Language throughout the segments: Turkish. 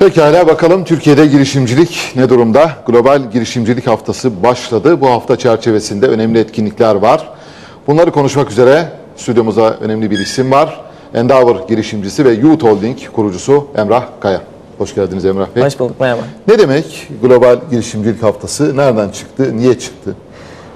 Pekala bakalım Türkiye'de girişimcilik ne durumda? Global Girişimcilik Haftası başladı. Bu hafta çerçevesinde önemli etkinlikler var. Bunları konuşmak üzere stüdyomuza önemli bir isim var. Endeavor girişimcisi ve Youth Holding kurucusu Emrah Kaya. Hoş geldiniz Emrah Bey. Hoş bulduk, merhaba. Ne demek Global Girişimcilik Haftası? Nereden çıktı? Niye çıktı?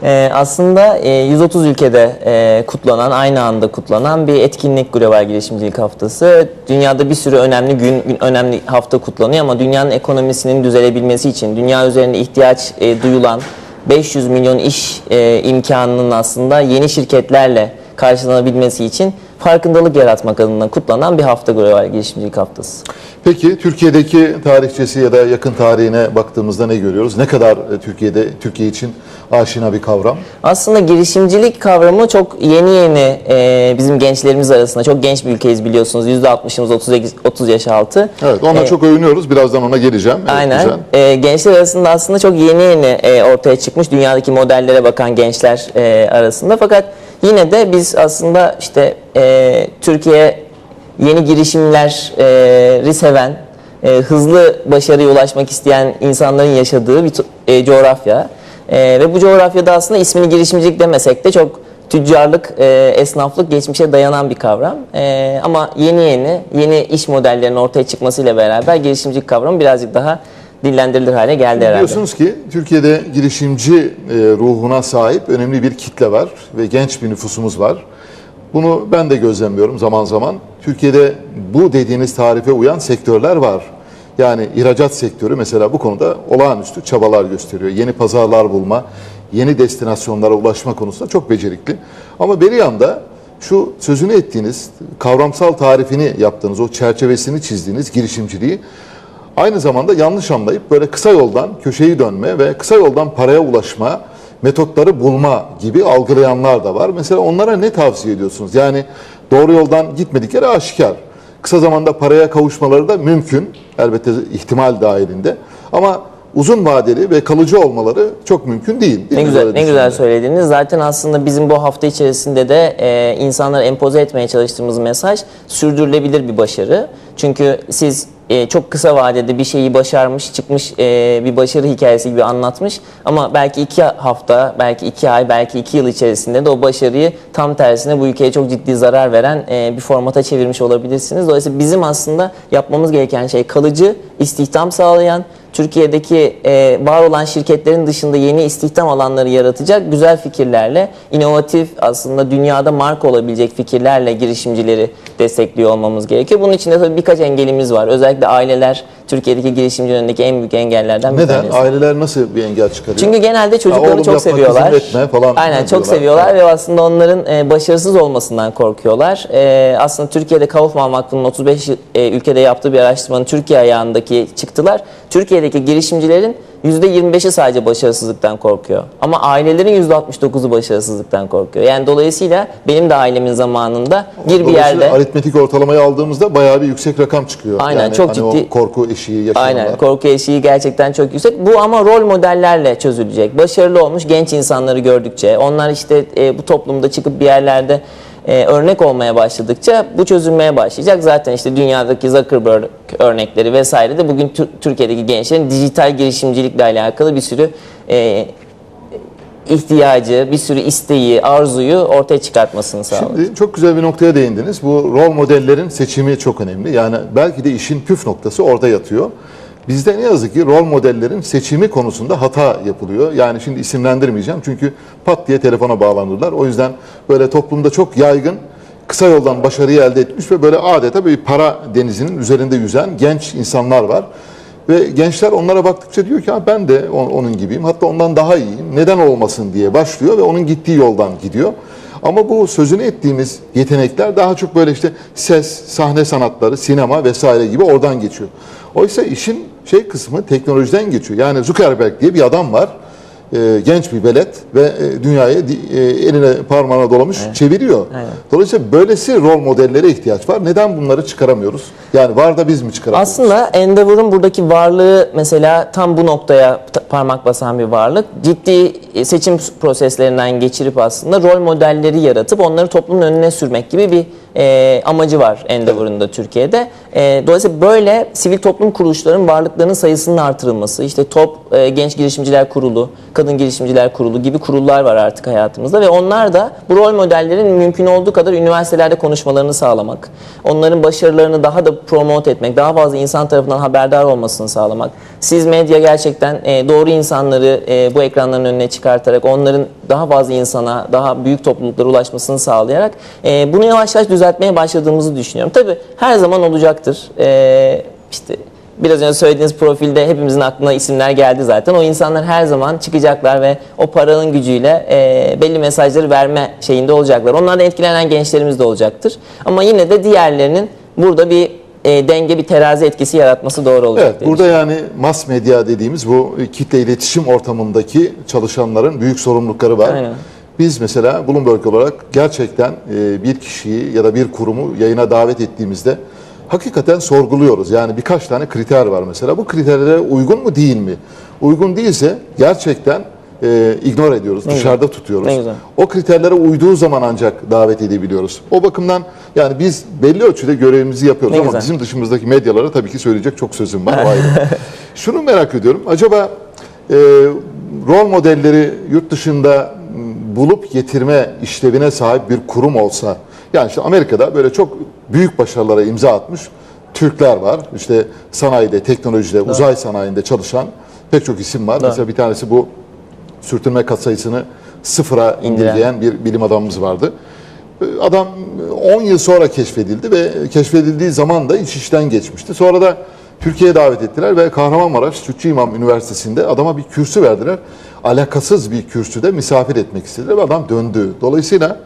Ee, aslında e, 130 ülkede e, kutlanan, aynı anda kutlanan bir etkinlik Global Girişimcilik Haftası. Dünyada bir sürü önemli gün, gün- önemli hafta kutlanıyor ama dünyanın ekonomisinin düzelebilmesi için, dünya üzerinde ihtiyaç e, duyulan 500 milyon iş e, imkanının aslında yeni şirketlerle karşılanabilmesi için farkındalık yaratmak adına kutlanan bir hafta Global Girişimcilik Haftası. Peki Türkiye'deki tarihçesi ya da yakın tarihine baktığımızda ne görüyoruz? Ne kadar e, Türkiye'de Türkiye için aşina bir kavram? Aslında girişimcilik kavramı çok yeni yeni e, bizim gençlerimiz arasında. Çok genç bir ülkeyiz biliyorsunuz. %60'ımız 38, 30 yaş altı. Evet, onunla E, çok övünüyoruz. Birazdan ona geleceğim. Evet, Aynen. güzel. E, gençler arasında aslında çok yeni yeni e, ortaya çıkmış dünyadaki modellere bakan gençler e, arasında. Fakat yine de biz aslında işte e, Türkiye yeni girişimleri seven, e, hızlı başarıya ulaşmak isteyen insanların yaşadığı bir e, coğrafya. E, ve bu coğrafyada aslında ismini girişimcilik demesek de çok tüccarlık, e, esnaflık geçmişe dayanan bir kavram. E, ama yeni yeni yeni iş modellerinin ortaya çıkmasıyla beraber girişimcilik kavramı birazcık daha dillendirilir hale geldi herhalde. Biliyorsunuz ki Türkiye'de girişimci e, ruhuna sahip önemli bir kitle var ve genç bir nüfusumuz var. Bunu ben de gözlemliyorum zaman zaman. Türkiye'de bu dediğiniz tarife uyan sektörler var. Yani ihracat sektörü mesela bu konuda olağanüstü çabalar gösteriyor. Yeni pazarlar bulma, yeni destinasyonlara ulaşma konusunda çok becerikli. Ama bir yanda şu sözünü ettiğiniz kavramsal tarifini yaptığınız, o çerçevesini çizdiğiniz girişimciliği Aynı zamanda yanlış anlayıp böyle kısa yoldan köşeyi dönme ve kısa yoldan paraya ulaşma metotları bulma gibi algılayanlar da var. Mesela onlara ne tavsiye ediyorsunuz? Yani doğru yoldan gitmedikleri aşikar. Kısa zamanda paraya kavuşmaları da mümkün. Elbette ihtimal dahilinde. Ama uzun vadeli ve kalıcı olmaları çok mümkün değil. değil Ne güzel, ne güzel söylediniz. Zaten aslında bizim bu hafta içerisinde de e, insanlara empoze etmeye çalıştığımız mesaj sürdürülebilir bir başarı. Çünkü siz e, çok kısa vadede bir şeyi başarmış, çıkmış e, bir başarı hikayesi gibi anlatmış. Ama belki iki hafta, belki iki ay, belki iki yıl içerisinde de o başarıyı tam tersine bu ülkeye çok ciddi zarar veren e, bir formata çevirmiş olabilirsiniz. Dolayısıyla bizim aslında yapmamız gereken şey kalıcı, istihdam sağlayan, Türkiye'deki e, var olan şirketlerin dışında yeni istihdam alanları yaratacak güzel fikirlerle, inovatif aslında dünyada marka olabilecek fikirlerle girişimcileri destekliyor olmamız gerekiyor. Bunun için de tabii birkaç engelimiz var. Özellikle aileler Türkiye'deki girişimci önündeki en büyük engellerden bir Neden? tanesi. Aileler nasıl bir engel çıkarıyor? Çünkü genelde çocukları oğlum çok yapma, seviyorlar. kızım etme falan Aynen çok diyorlar. seviyorlar ve aslında onların e, başarısız olmasından korkuyorlar. E, aslında Türkiye'de Kaufman Vakfı'nın 35 yıl- e, ülkede yaptığı bir araştırmanın Türkiye ayağındaki çıktılar. Türkiye'deki girişimcilerin %25'i sadece başarısızlıktan korkuyor. Ama ailelerin %69'u başarısızlıktan korkuyor. Yani dolayısıyla benim de ailemin zamanında gir bir yerde aritmetik ortalamayı aldığımızda bayağı bir yüksek rakam çıkıyor. Aynen, yani çok hani ciddi- o korku eşiği yaşayanlar. Aynen korku eşiği gerçekten çok yüksek. Bu ama rol modellerle çözülecek. Başarılı olmuş genç insanları gördükçe, onlar işte e, bu toplumda çıkıp bir yerlerde e, örnek olmaya başladıkça bu çözülmeye başlayacak. Zaten işte dünyadaki Zuckerberg örnekleri vesaire de bugün Tür- Türkiye'deki gençlerin dijital girişimcilikle alakalı bir sürü e, ihtiyacı, bir sürü isteği, arzuyu ortaya çıkartmasını sağladı. Şimdi çok güzel bir noktaya değindiniz. Bu rol modellerin seçimi çok önemli. Yani belki de işin püf noktası orada yatıyor. Bizde ne yazık ki rol modellerin seçimi konusunda hata yapılıyor. Yani şimdi isimlendirmeyeceğim çünkü pat diye telefona bağlanırlar. O yüzden böyle toplumda çok yaygın kısa yoldan başarıyı elde etmiş ve böyle adeta bir para denizinin üzerinde yüzen genç insanlar var. Ve gençler onlara baktıkça diyor ki "Ha, ben de on- onun gibiyim hatta ondan daha iyiyim neden olmasın diye başlıyor ve onun gittiği yoldan gidiyor. Ama bu sözünü ettiğimiz yetenekler daha çok böyle işte ses, sahne sanatları, sinema vesaire gibi oradan geçiyor. Oysa işin şey kısmı teknolojiden geçiyor. Yani Zuckerberg diye bir adam var. E, genç bir velet ve e, dünyayı e, eline parmağına dolamış çeviriyor. Aynen. Dolayısıyla böylesi rol modellere ihtiyaç var. Neden bunları çıkaramıyoruz? Yani var da biz mi çıkaramıyoruz? Aslında Endeavor'un buradaki varlığı mesela tam bu noktaya ta- parmak basan bir varlık. Ciddi seçim proseslerinden geçirip aslında rol modelleri yaratıp onları toplumun önüne sürmek gibi bir e, amacı var Endeavor'ın da Türkiye'de. E, dolayısıyla böyle sivil toplum kuruluşlarının varlıklarının sayısının artırılması, işte TOP e, Genç Girişimciler Kurulu, Kadın Girişimciler Kurulu gibi kurullar var artık hayatımızda ve onlar da bu rol modellerin mümkün olduğu kadar üniversitelerde konuşmalarını sağlamak, onların başarılarını daha da promote etmek, daha fazla insan tarafından haberdar olmasını sağlamak. Siz medya gerçekten e, doğru insanları e, bu ekranların önüne çıkartarak onların daha fazla insana, daha büyük topluluklara ulaşmasını sağlayarak e, bunu yavaş yavaş düzeltmeye başladığımızı düşünüyorum. Tabii her zaman olacaktır. E, işte biraz önce söylediğiniz profilde hepimizin aklına isimler geldi zaten. O insanlar her zaman çıkacaklar ve o paranın gücüyle e, belli mesajları verme şeyinde olacaklar. Onlardan etkilenen gençlerimiz de olacaktır. Ama yine de diğerlerinin burada bir e, denge, bir terazi etkisi yaratması doğru olacak. Evet, burada yani mass medya dediğimiz bu kitle iletişim ortamındaki çalışanların büyük sorumlulukları var. Aynen. Biz mesela Bloomberg olarak gerçekten e, bir kişiyi ya da bir kurumu yayına davet ettiğimizde hakikaten sorguluyoruz. Yani birkaç tane kriter var mesela. Bu kriterlere uygun mu değil mi? Uygun değilse gerçekten e, ignore ediyoruz, dışarıda tutuyoruz. Ne güzel. O kriterlere uyduğu zaman ancak davet edebiliyoruz. O bakımdan yani biz belli ölçüde görevimizi yapıyoruz Ne ama güzel. bizim dışımızdaki medyalara tabii ki söyleyecek çok sözüm var. Şunu merak ediyorum. Acaba e, rol modelleri yurt dışında bulup getirme işlevine sahip bir kurum olsa, yani işte Amerika'da böyle çok büyük başarılara imza atmış Türkler var. İşte sanayide, teknolojide, uzay sanayinde çalışan pek çok isim var. Mesela bir tanesi bu sürtünme kat sayısını sıfıra indirgeyen bir bilim adamımız vardı. Adam 10 yıl sonra keşfedildi ve keşfedildiği zaman da iş işten geçmişti. Sonra da Türkiye'ye davet ettiler ve Kahramanmaraş Sütçü İmam Üniversitesi'nde adama bir kürsü verdiler. Alakasız bir kürsüde misafir etmek istediler ve adam döndü. Dolayısıyla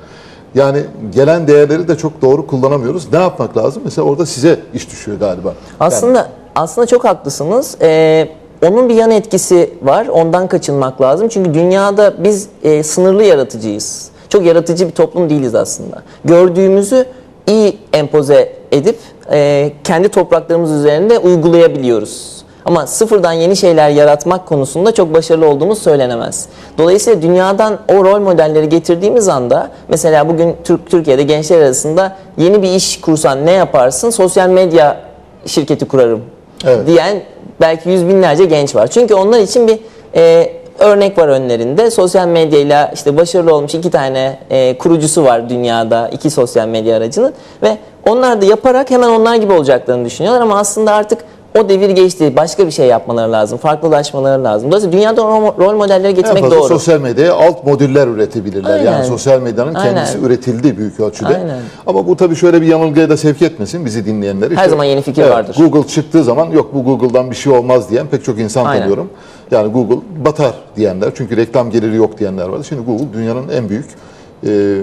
yani gelen değerleri de çok doğru kullanamıyoruz. Ne yapmak lazım? Mesela orada size iş düşüyor galiba. Aslında aslında çok haklısınız. Ee, onun bir yan etkisi var. Ondan kaçınmak lazım. Çünkü dünyada biz e, sınırlı yaratıcıyız. Çok yaratıcı bir toplum değiliz aslında. Gördüğümüzü iyi empoze edip e, kendi topraklarımız üzerinde uygulayabiliyoruz. Ama sıfırdan yeni şeyler yaratmak konusunda çok başarılı olduğumuz söylenemez. Dolayısıyla dünyadan o rol modelleri getirdiğimiz anda mesela bugün Türk Türkiye'de gençler arasında yeni bir iş kursan ne yaparsın? Sosyal medya şirketi kurarım Evet. diyen belki yüz binlerce genç var. Çünkü onlar için bir e, örnek var önlerinde. Sosyal medyayla işte başarılı olmuş iki tane e, kurucusu var dünyada iki sosyal medya aracının ve onlar da yaparak hemen onlar gibi olacaklarını düşünüyorlar ama aslında artık o devir geçti. Başka bir şey yapmaları lazım. Farklılaşmaları lazım. Dolayısıyla dünyada rol, modelleri En getirmek fazla doğru. sosyal medyaya alt modüller üretebilirler. Aynen. Yani sosyal medyanın kendisi Aynen. üretildi büyük ölçüde. Aynen. Ama bu tabii şöyle bir yanılgıya da sevk etmesin bizi dinleyenleri. Her zaman yeni fikir vardır. Google çıktığı zaman yok bu Google'dan bir şey olmaz diyen pek çok insan Aynen. tanıyorum. Yani Google batar diyenler çünkü reklam geliri yok diyenler vardı. Şimdi Google dünyanın en büyük e,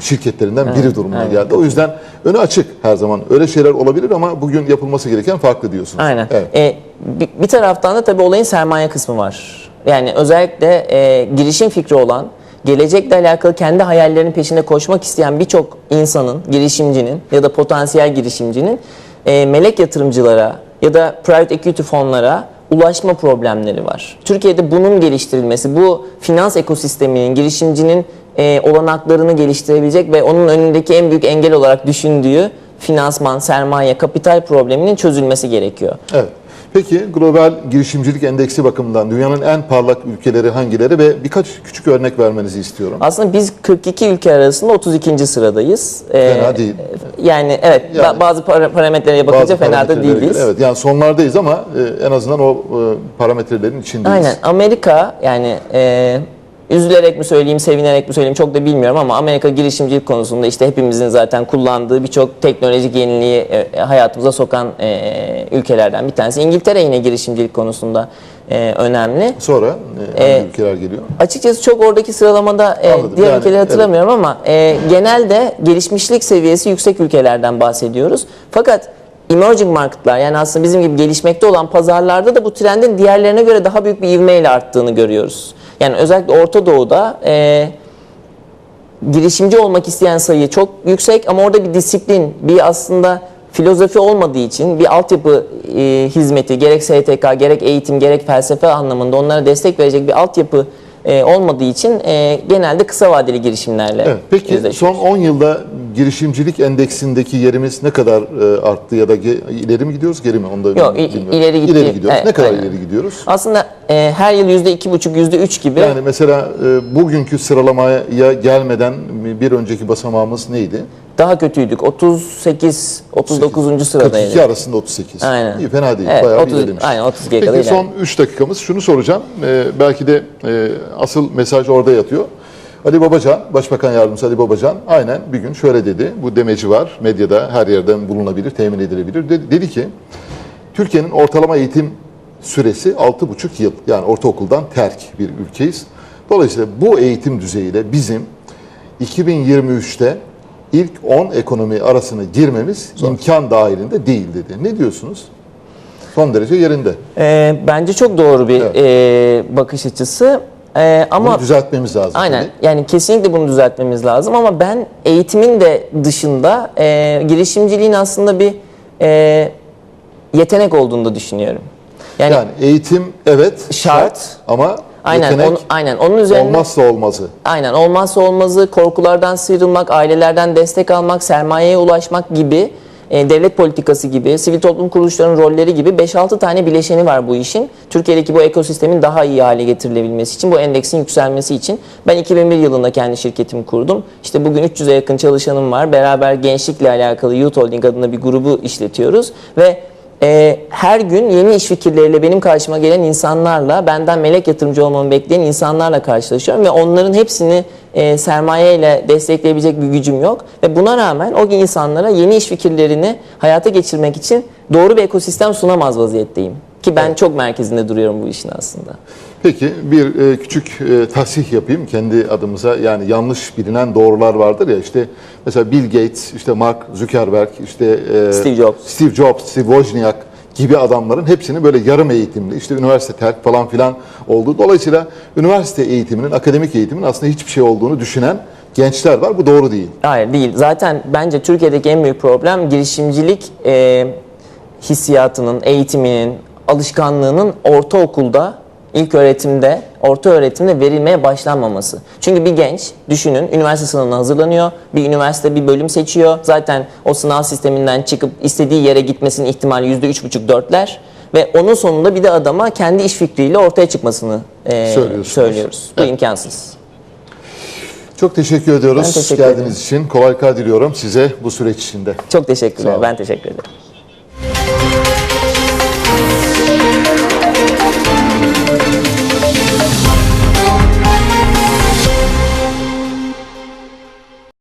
şirketlerinden biri durumuna aynen. geldi. O yüzden önü açık her zaman. Öyle şeyler olabilir ama bugün yapılması gereken farklı diyorsunuz. Aynen. Evet. E, bir, bir taraftan da tabii olayın sermaye kısmı var. Yani özellikle e, girişim fikri olan, gelecekle alakalı kendi hayallerinin peşinde koşmak isteyen birçok insanın, girişimcinin ya da potansiyel girişimcinin e, melek yatırımcılara ya da private equity fonlara ulaşma problemleri var. Türkiye'de bunun geliştirilmesi, bu finans ekosisteminin, girişimcinin e, olanaklarını geliştirebilecek ve onun önündeki en büyük engel olarak düşündüğü finansman, sermaye, kapital probleminin çözülmesi gerekiyor. Evet. Peki global girişimcilik endeksi bakımından dünyanın en parlak ülkeleri hangileri ve birkaç küçük örnek vermenizi istiyorum. Aslında biz 42 ülke arasında 32 sıradayız. Ee, Fena değil. Yani evet Yani- bazı para- parametrelere bakınca fena da değiliz. göre. Evet yani sonlardayız ama e, en azından o e, parametrelerin içindeyiz. Aynen. Amerika yani e, üzülerek mi söyleyeyim, sevinerek mi söyleyeyim çok da bilmiyorum ama Amerika girişimcilik konusunda işte hepimizin zaten kullandığı birçok teknolojik yeniliği e, hayatımıza sokan e, ülkelerden bir tanesi. İngiltere yine girişimcilik konusunda e, önemli. Sonra e, hangi ülkeler geliyor? Açıkçası çok oradaki sıralamada e, Anladım. diğer Yani, ülkeleri hatırlamıyorum ama e, genelde gelişmişlik seviyesi yüksek ülkelerden bahsediyoruz. Fakat emerging marketlar yani aslında bizim gibi gelişmekte olan pazarlarda da bu trendin diğerlerine göre daha büyük bir ivmeyle arttığını görüyoruz. Yani özellikle Orta Doğu'da e, girişimci olmak isteyen sayı çok yüksek ama orada bir disiplin, bir aslında filozofi olmadığı için bir altyapı e, hizmeti gerek STK, gerek eğitim, gerek felsefe anlamında onlara destek verecek bir altyapı e, olmadığı için e, genelde kısa vadeli girişimlerle Evet. Peki son 10 yılda girişimcilik endeksindeki yerimiz ne kadar e, arttı ya da ge- ileri mi gidiyoruz geri mi? Onu da Yok, bilmiyorum. ileri gitti. İleri gidiyoruz. Evet, ne kadar aynen. ileri gidiyoruz? Aslında e, her yıl yüzde iki buçuk, yüzde üç gibi Yani mesela e, bugünkü sıralamaya gelmeden bir önceki basamağımız neydi? daha kötüydük. 38, 39. 42 sıradaydı. arasında 38. Aynen. İyi fena değil. Evet, Bayağı 30 bir ilerlemiş. aynen, 32'ye kadar Peki son ilerlemiş. 3 dakikamız şunu soracağım. Ee, belki de e, asıl mesaj orada yatıyor. Ali Babacan, Başbakan Yardımcısı Ali Babacan aynen bir gün şöyle dedi. Bu demeci var. Medyada her yerden bulunabilir, temin edilebilir. Dedi, dedi ki Türkiye'nin ortalama eğitim süresi 6,5 yıl. Yani ortaokuldan terk bir ülkeyiz. Dolayısıyla bu eğitim düzeyiyle bizim 2023'te ilk 10 ekonomi arasına girmemiz imkan dahilinde değil dedi. Ne diyorsunuz? Son derece yerinde. E, bence çok doğru bir Evet. e, bakış açısı. E, ama Bunu düzeltmemiz lazım. Aynen. tabii. Yani kesinlikle bunu düzeltmemiz lazım ama ben eğitimin de dışında e, girişimciliğin aslında bir e, yetenek olduğunu da düşünüyorum. Yani, Yani eğitim evet Şart. ama aynen yetenek onu- aynen onun üzerine olmazsa olmazı. aynen olmazsa olmazı korkulardan sıyrılmak, ailelerden destek almak, sermayeye ulaşmak gibi e, devlet politikası gibi, sivil toplum kuruluşlarının rolleri gibi 5-6 tane bileşeni var bu işin. Türkiye'deki bu ekosistemin daha iyi hale getirilebilmesi için, bu endeksin yükselmesi için. Ben 2001 yılında kendi şirketimi kurdum. İşte bugün 300'e yakın çalışanım var. Beraber gençlikle alakalı Youth Holding adında bir grubu işletiyoruz ve e, her gün yeni iş fikirleriyle benim karşıma gelen insanlarla, benden melek yatırımcı olmamı bekleyen insanlarla karşılaşıyorum ve onların hepsini e, sermayeyle destekleyebilecek bir gücüm yok. Ve buna rağmen o insanlara yeni iş fikirlerini hayata geçirmek için doğru bir ekosistem sunamaz vaziyetteyim. Ki ben çok merkezinde duruyorum bu işin aslında. Peki bir e, küçük e, tasih yapayım kendi adımıza. Yani yanlış bilinen doğrular vardır ya işte mesela Bill Gates, işte Mark Zuckerberg, işte e, Steve Jobs. Steve Jobs, Steve Wozniak gibi adamların hepsini böyle yarım eğitimli, işte üniversite terk falan filan oldu. Dolayısıyla üniversite eğitiminin, akademik eğitimin aslında hiçbir şey olduğunu düşünen gençler var. Bu doğru değil. Hayır değil. Zaten bence Türkiye'deki en büyük problem girişimcilik e, hissiyatının, eğitiminin, alışkanlığının ortaokulda, ilk öğretimde, orta öğretimde verilmeye başlanmaması. Çünkü bir genç düşünün üniversite sınavına hazırlanıyor, bir üniversite bir bölüm seçiyor. Zaten o sınav sisteminden çıkıp istediği yere gitmesinin ihtimali %3,5-4'ler. Ve onun sonunda bir de adama kendi iş fikriyle ortaya çıkmasını e, söylüyoruz. Bu Evet. imkansız. Çok teşekkür ediyoruz Ben teşekkür geldiğiniz için. Kolaylıklar diliyorum size bu süreç içinde. Çok teşekkürler. Ben teşekkür ederim.